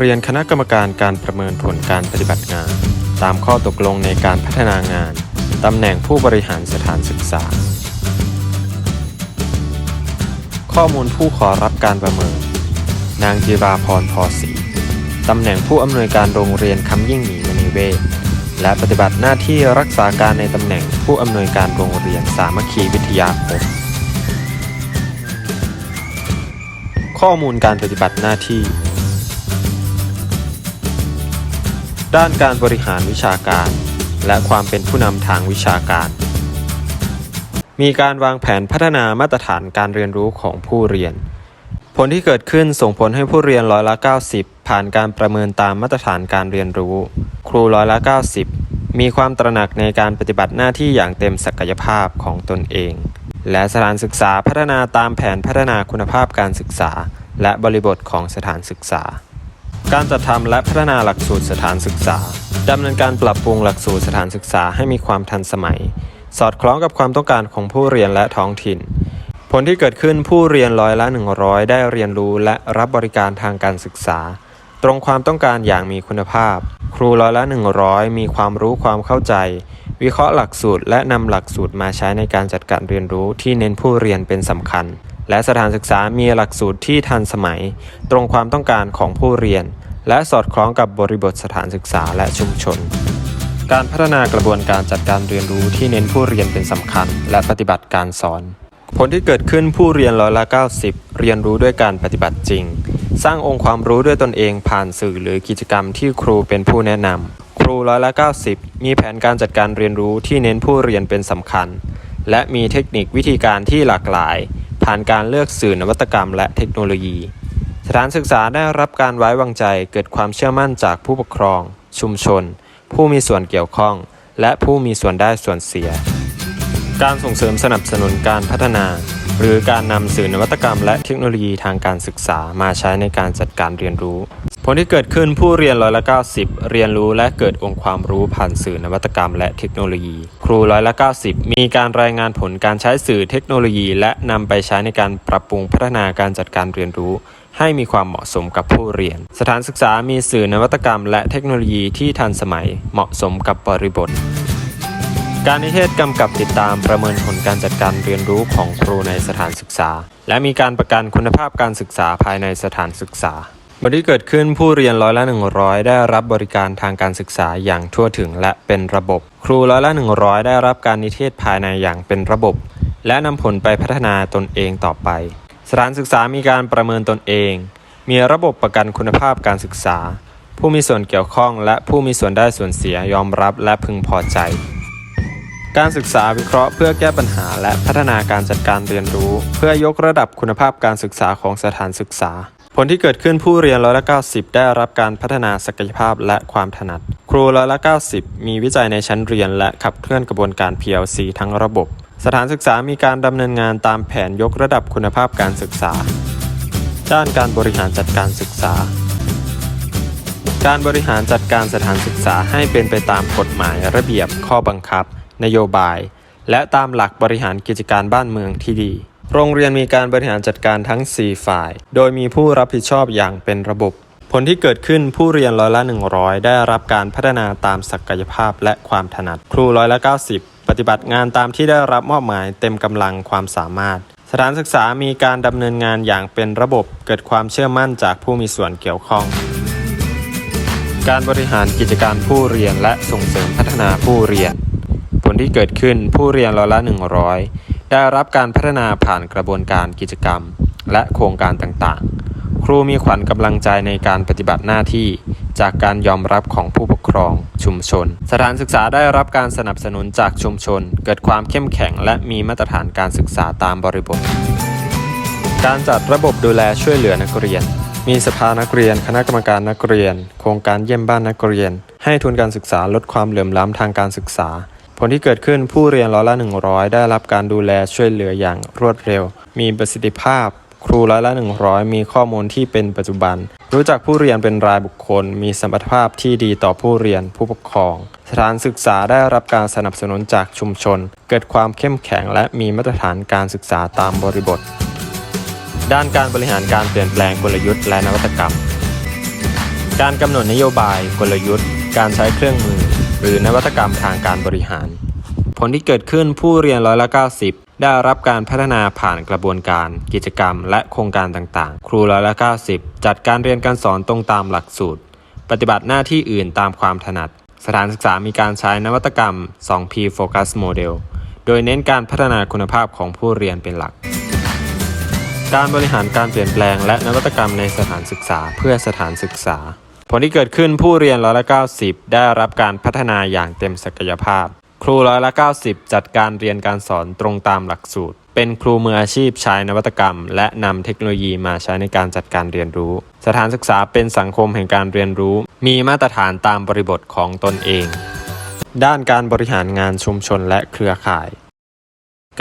เรียนคณะกรรมการการประเมินผลการปฏิบัติงาน ตามข้อตกลงในการพัฒนางาน ตำแหน่งผู้บริหารสถานศึกษา ข้อมูลผู้ขอรับการประเมิน นางจิราพรพอศรีตำแหน่งผู้อำนวยการโรงเรียนคำยิ่งหมีมณีเวศและปฏิบัติหน้าที่รักษาการในตำแหน่งผู้อำนวยการโรงเรียนสามัคคีวิทยาคมข้อมูลการปฏิบัติหน้าที่ ด้านการบริหารวิชาการ และความเป็นผู้นำทางวิชาการ มีการวางแผนพัฒนามาตรฐานการเรียนรู้ของผู้เรียน ผลที่เกิดขึ้นส่งผลให้ผู้เรียนร้อยละ 90 ผ่านการประเมินตามมาตรฐานการเรียนรู้ ครูร้อยละ 90 มีความตระหนักในการปฏิบัติหน้าที่อย่างเต็มศักยภาพของตนเอง และสถานศึกษาพัฒนาตามแผนพัฒนาคุณภาพการศึกษา และบริบทของสถานศึกษา การจัดทำและพัฒนาหลักสูตรสถานศึกษาดำเนินการปรับปรุงหลักสูตรสถานศึกษาให้มีความทันสมัย สอดคล้องกับความต้องการของผู้เรียนและท้องถิ่น ผลที่เกิดขึ้นผู้เรียนร้อยละ 100 ได้เรียนรู้และรับบริการทางการศึกษา ตรงความต้องการอย่างมีคุณภาพ ครูร้อยละ 100 มีความรู้ความเข้าใจ วิเคราะห์หลักสูตร และนำหลักสูตรมาใช้ในการจัดการเรียนรู้ที่เน้นผู้เรียนเป็นสำคัญ และสถานศึกษามีหลักสูตรที่ทันสมัย ตรงความต้องการของผู้เรียน และสอดคล้องกับบริบทสถานศึกษาและชุมชน การพัฒนากระบวนการจัดการเรียนรู้ที่เน้นผู้เรียนเป็นสำคัญ และปฏิบัติการสอน ผลที่เกิดขึ้นผู้เรียนร้อยละ90 เรียนรู้ด้วยการปฏิบัติจริง สร้างองค์ความรู้ด้วยตนเองผ่านสื่อหรือกิจกรรมที่ครูเป็นผู้แนะนำครูร้อยละ90 มีแผนการจัดการเรียนรู้ที่เน้นผู้เรียนเป็นสำคัญ และมีเทคนิควิธีการที่หลากหลาย ผ่านการเลือกสื่อนวัตกรรมและเทคโนโลยี สถานศึกษาได้รับการไว้วางใจเกิดความเชื่อมั่นจากผู้ปกครอง ชุมชน ผู้มีส่วนเกี่ยวข้อง และผู้มีส่วนได้ส่วนเสีย การส่งเสริมสนับสนุนการพัฒนา หรือการนำสื่อนวัตกรรมและเทคโนโลยีทางการศึกษามาใช้ในการจัดการเรียนรู้ ผลที่เกิดขึ้นผู้เรียนร้อยละ90 เรียนรู้และเกิดองค์ความรู้ผ่านสื่อนวัตกรรม และเทคโนโลยี ครูร้อยละ90 มีการรายงานผลการใช้สื่อเทคโนโลยี และนำไปใช้ในการปรับปรุงพัฒนาการจัดการเรียนรู้ ให้มีความเหมาะสมกับผู้เรียน สถานศึกษามีสื่อนวัตกรรม และเทคโนโลยีที่ทันสมัยเหมาะสมกับบริบทการนิเทศกำกับติดตามประเมินผลการจัดการเรียนรู้ของครูในสถานศึกษา และมีการประกันคุณภาพการศึกษาภายในสถานศึกษา บที่เกิดขึ้นผู้เรียนร้อยละ 100 ได้รับบริการทางการศึกษาอย่างทั่วถึงและเป็นระบบ ครูร้อยละ 100 ได้รับการนิเทศภายในอย่างเป็นระบบ และนำผลไปพัฒนาตนเองต่อไป สถานศึกษามีการประเมินตนเอง มีระบบประกันคุณภาพการศึกษา ผู้มีส่วนเกี่ยวข้องและผู้มีส่วนได้ส่วนเสียยอมรับและพึงพอใจ การศึกษาวิเคราะห์เพื่อแก้ปัญหาและพัฒนาการจัดการเรียนรู้ เพื่อยกระดับคุณภาพการศึกษาของสถานศึกษา ผลที่เกิดขึ้นผู้เรียนร้อยละ90 ได้รับการพัฒนาศักยภาพและความถนัด ครูร้อยละ90 มีวิจัยในชั้นเรียนและขับเคลื่อนกระบวนการ PLC ทั้งระบบ สถานศึกษามีการดำเนินงานตามแผนยกระดับคุณภาพการศึกษา ด้านการบริหารจัดการศึกษา การบริหารจัดการสถานศึกษาให้เป็นไปตามกฎหมายระเบียบข้อบังคับ นโยบาย และตามหลักบริหารกิจการบ้านเมืองที่ดี โรงเรียนมีการบริหารจัดการทั้ง 4 ฝ่าย โดยมีผู้รับผิดชอบอย่างเป็นระบบ ผลที่เกิดขึ้นผู้เรียนร้อยละ 100 ได้รับการพัฒนาตามศักยภาพและความถนัด ครูร้อยละ 90 ปฏิบัติงานตามที่ได้รับมอบหมายเต็มกำลังความสามารถ สถานศึกษามีการดำเนินงานอย่างเป็นระบบ เกิดความเชื่อมั่นจากผู้มีส่วนเกี่ยวข้อง การบริหารกิจการผู้เรียนและส่งเสริมพัฒนาผู้เรียน ผลที่เกิดขึ้นผู้เรียนร้อยละ 100 ได้รับการพัฒนาผ่านกระบวนการกิจกรรม และโครงการต่างๆ ครูมีขวัญกำลังใจในการปฏิบัติหน้าที่ จากการยอมรับของผู้ปกครอง ชุมชน สถานศึกษาได้รับการสนับสนุนจากชุมชน เกิดความเข้มแข็ง และมีมาตรฐานการศึกษาตามบริบท การจัดระบบดูแลช่วยเหลือนักเรียน มีสภานักเรียน คณะกรรมการนักเรียน โครงการเยี่ยมบ้านนักเรียน ให้ทุนการศึกษาลดความเหลื่อมล้ำทางการศึกษา ผลที่เกิดขึ้นผู้เรียนร้อยละ100 ได้รับการดูแลช่วยเหลืออย่างรวดเร็ว มีประสิทธิภาพ ครูร้อยละ100 มีข้อมูลที่เป็นปัจจุบัน รู้จักผู้เรียนเป็นรายบุคคล มีสมรรถภาพที่ดีต่อผู้เรียนผู้ปกครอง สถานศึกษาได้รับการสนับสนุนจากชุมชน เกิดความเข้มแข็งและมีมาตรฐานการศึกษาตามบริบท ด้านการบริหารการเปลี่ยนแปลงกลยุทธ์และนวัตกรรม การกำหนดนโยบายกลยุทธ์ การใช้เครื่องมือ หรือนวัตกรรมทางการบริหาร ผลที่เกิดขึ้นผู้เรียนร้อยละ 90 ได้รับการพัฒนาผ่านกระบวนการ กิจกรรม และโครงการต่างๆ ครูร้อยละ 90 จัดการเรียนการสอนตรงตามหลักสูตร ปฏิบัติหน้าที่อื่นตามความถนัด สถานศึกษามีการใช้นวัตกรรม 2P Focus Model โดยเน้นการพัฒนาคุณภาพของผู้เรียนเป็นหลักการบริหารการเปลี่ยนแปลงและนวัตกรรมในสถานศึกษาเพื่อสถานศึกษา ผลที่เกิดขึ้นผู้เรียนร้อยละ90 ได้รับการพัฒนาอย่างเต็มศักยภาพ ครูร้อยละ90 จัดการเรียนการสอนตรงตามหลักสูตร เป็นครูมืออาชีพใช้นวัตกรรม และนำเทคโนโลยีมาใช้ในการจัดการเรียนรู้ สถานศึกษาเป็นสังคมแห่งการเรียนรู้ มีมาตรฐานตามบริบทของตนเอง ด้านการบริหารงานชุมชนและเครือข่าย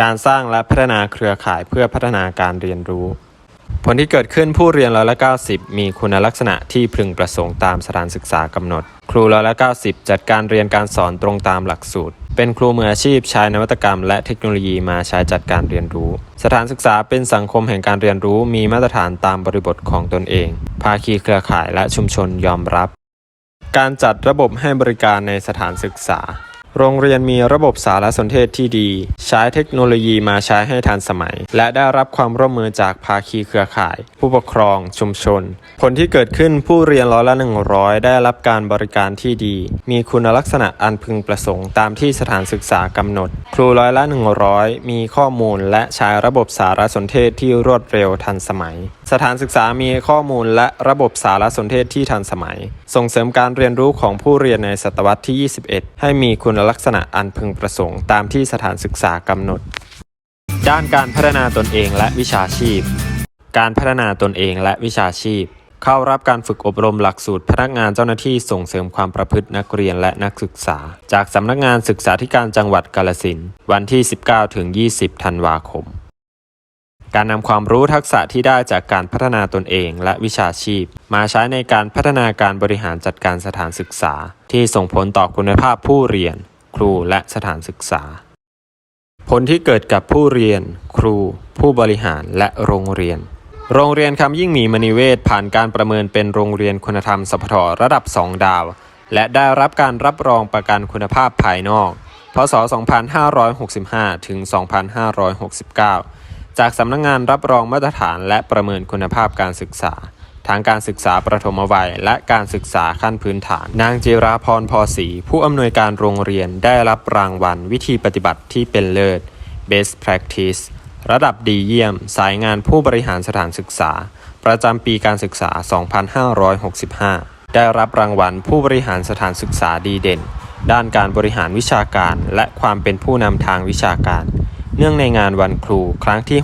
การสร้างและพัฒนาเครือข่ายเพื่อพัฒนาการเรียนรู้ ผลที่เกิดขึ้นผู้เรียนร้อยละ90 มีคุณลักษณะที่พึงประสงค์ตามสถานศึกษากำหนด ครูร้อยละ90 จัดการเรียนการสอนตรงตามหลักสูตร เป็นครูมืออาชีพใช้นวัตกรรม และเทคโนโลยีมาใช้จัดการเรียนรู้ สถานศึกษาเป็นสังคมแห่งการเรียนรู้มีมาตรฐานตามบริบทของตนเอง ภาคีเครือข่ายและชุมชนยอมรับ การจัดระบบให้บริการในสถานศึกษา โรงเรียนมีระบบสารสนเทศที่ดี ใช้เทคโนโลยีมาใช้ให้ทันสมัย และได้รับความร่วมมือจากภาคีเครือข่าย ผู้ปกครอง ชุมชน ผลที่เกิดขึ้นผู้เรียนร้อยละ 100 ได้รับการบริการที่ดี มีคุณลักษณะอันพึงประสงค์ตามที่สถานศึกษากำหนด ครูร้อยละ 100 มีข้อมูลและใช้ระบบสารสนเทศที่รวดเร็วทันสมัย สถานศึกษามีข้อมูลและระบบสารสนเทศที่ทันสมัย ส่งเสริมการเรียนรู้ของผู้เรียนในศตวรรษที่ 21 ให้มีคุณลักษณะอันพึงประสงค์ตามที่สถานศึกษากำหนด ด้านการพัฒนาตนเองและวิชาชีพ การพัฒนาตนเองและวิชาชีพ เข้ารับการฝึกอบรมหลักสูตรพนักงานเจ้าหน้าที่ส่งเสริมความประพฤตินักเรียนและนักศึกษา จากสำนักงานศึกษาธิการจังหวัดกาฬสินวันที่ 19ถึง20 ธันวาคมการนำความรู้ทักษะที่ได้จากการพัฒนาตนเองและวิชาชีพ มาใช้ในการพัฒนาการบริหารจัดการสถานศึกษา ที่ส่งผลต่อคุณภาพผู้เรียน ครูและสถานศึกษา ผลที่เกิดกับผู้เรียน ครู ผู้บริหารและโรงเรียน โรงเรียนคำยิ่งมีมณีเวศผ่านการประเมินเป็นโรงเรียนคุณธรรมสพทระดับ 2 ดาว และได้รับการรับรองประกันคุณภาพภายนอก พศ 2565 ถึง 2569 จากสำนักงงานรับรองมาตรฐานและประเมินคุณภาพการศึกษา ทางการศึกษาประถมวัย และการศึกษาขั้นพื้นฐาน นางจิราพรพอศรีผู้อำนวยการโรงเรียนได้รับรางวัล วิธีปฏิบัติที่เป็นเลิศ Best Practice ระดับดีเยี่ยม สายงานผู้บริหารสถานศึกษา ประจำปีการศึกษา 2565 ได้รับรางวัลผู้บริหารสถานศึกษาดีเด่น ด้านการบริหารวิชาการ และความเป็นผู้นำทางวิชาการ เนื่องในงานวันครูครั้งที่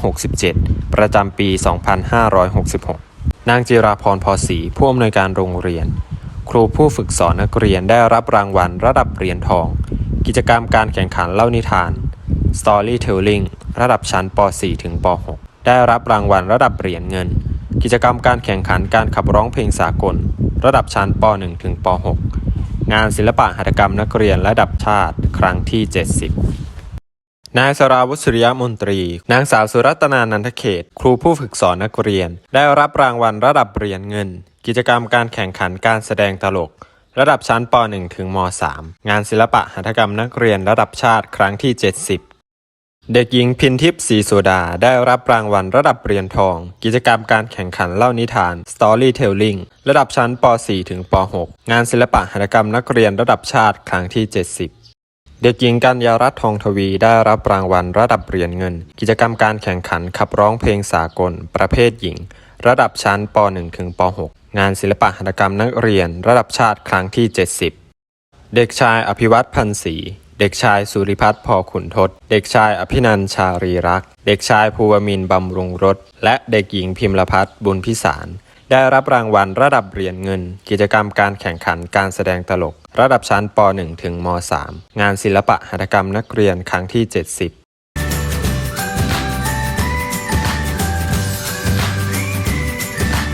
67 ประจำปี 2566 นางจิราพรพอศรีผู้อำนวยการโรงเรียน ครูผู้ฝึกสอนนักเรียนได้รับรางวัลระดับเหรียญทอง กิจกรรมการแข่งขันเล่านิทาน Storytelling ระดับชั้นป .4 ถึงป .6 ได้รับรางวัลระดับเหรียญเงิน กิจกรรมการแข่งขันการขับร้องเพลงสากล ระดับชั้นป .1 ถึงป .6 งานศิลปะหัตถกรรมนักเรียนระดับชาติครั้งที่ 70 นายสราวุฒิสุริยมนตรี นางสาวสุรัตนานันทเขต ครูผู้ฝึกสอนนักเรียน ได้รับรางวัลระดับเหรียญเงิน กิจกรรมการแข่งขันการแสดงตลก ระดับชั้นป .1 ถึงม .3 งานศิลปะหัตถกรรมนักเรียนระดับชาติครั้งที่ 70 เด็กหญิงพินทิพย์ศรีโซดา ได้รับรางวัลระดับเหรียญทอง กิจกรรมการแข่งขันเล่านิทาน Storytelling ระดับชั้นป .4 ถึงป .6 งานศิลปะหัตถกรรมนักเรียนระดับชาติครั้งที่ 70 เด็กหญิงกัญญารัตน์ทองทวีได้รับรางวัลระดับเหรียญเงิน กิจกรรมการแข่งขันขับร้องเพลงสากล ประเภทหญิง ระดับชั้นป .1 ถึงป .6 งานศิลปะหัตถกรรมนักเรียน ระดับชาติครั้งที่ 70 เด็กชายอภิวัตพันศรีเด็กชายสุริพัฒน์พอขุนทศ เด็กชายอภินันชารีรักษ์เด็กชายภูวมินบำรุงรสและเด็กหญิงพิมรพัฒน์บุญพิสาร ได้รับรางวัลระดับเหรียญเงิน กิจกรรมการแข่งขันการแสดงตลก ระดับชั้นป .1 ถึงม .3 งานศิลปะหัตถกรรมนักเรียนครั้งที่ 70